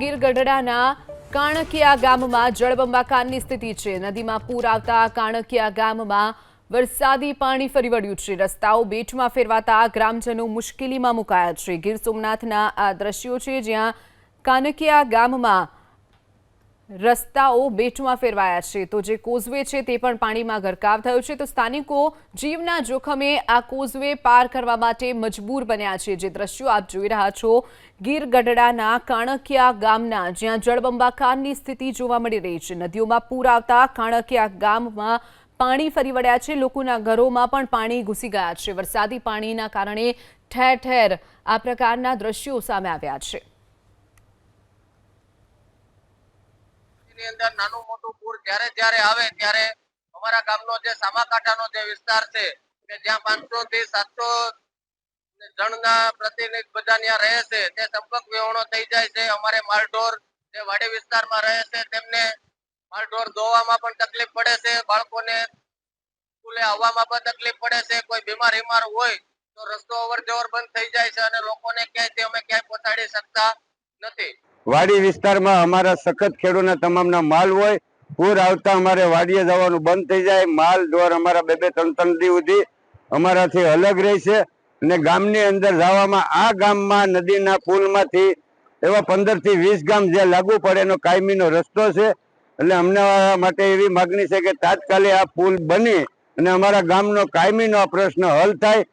ગીર ગઢડાના કાણકિયા ગામમાં જળબંબાકારની સ્થિતિ છે. નદીમાં પૂર આવતા કાણકિયા ગામમાં વરસાદી પાણી ફરી વળ્યું છે. રસ્તાઓ બેટમાં ફેરવાતા ગ્રામજનો મુશ્કેલીમાં મુકાયા છે. ગીર સોમનાથના આ દ્રશ્યો છે જ્યાં કાનકિયા ગામમાં રસ્તાઓ બેટમાં ફેરવાયા છે. તો જે કોઝવે છે તે પણ પાણીમાં ગરકાવ થયો છે. તો સ્થાનિકો જીવના જોખમે આ કોઝવે પાર કરવા માટે મજબૂર બન્યા છે. જે દ્રશ્યો આપ જોઈ રહ્યા છો ગીર ગઢડાના કાણકિયા ગામના, જ્યાં જળબંબાકારની સ્થિતિ જોવા મળી રહી છે. નદીઓમાં પૂર આવતા કાણકિયા ગામમાં પાણી ફરી વળ્યા છે. લોકોના ઘરોમાં પણ પાણી ઘૂસી ગયા છે. વરસાદી પાણીના કારણે ઠેર ઠેર આ પ્રકારના દ્રશ્યો સામે આવ્યા છે. ની અંદર નાનું મોટું પૂર જ્યારે જ્યારે આવે ત્યારે અમારા ગામનો જે સામાકાંઠાનો જે વિસ્તાર છે, કે જ્યાં પાંચસો થી સાતસો જણના પ્રતિનિધિ બધા ત્યાં રહે છે, તે સંપર્ક વિહોણો થઈ જાય છે. અમારે માલઢોર જે વાડી વિસ્તારમાં રહે છે, તેમને માલઢોર ધોવામાં પણ તકલીફ પડે છે. બાળકોને સ્કૂલે આવવામાં પણ તકલીફ પડે છે. કોઈ બીમાર વીમાર હોય તો રસ્તો અવર જવર બંધ થઈ જાય છે અને લોકોને ક્યાંય તે અમે ક્યાંય પહોંચાડી શકતા નથી. વાડી વિસ્તારમાં અમારા સખત ખેડૂતના તમામના માલ હોય, પૂર આવતા અમારે વાડીએ જવાનું બંધ થઈ જાય, માલ ઢોર અમારા બે બે ત્રણ ત્રણ દી સુધી અમારાથી અલગ રહેશે અને ગામની અંદર જવામાં આ ગામમાં નદીના પુલમાંથી એવા પંદરથી વીસ ગામ જે લાગુ પડે એનો કાયમીનો રસ્તો છે. એટલે અમને માટે એવી માગણી છે કે તાત્કાલિક આ પુલ બની અને અમારા ગામનો કાયમીનો આ પ્રશ્ન હલ થાય.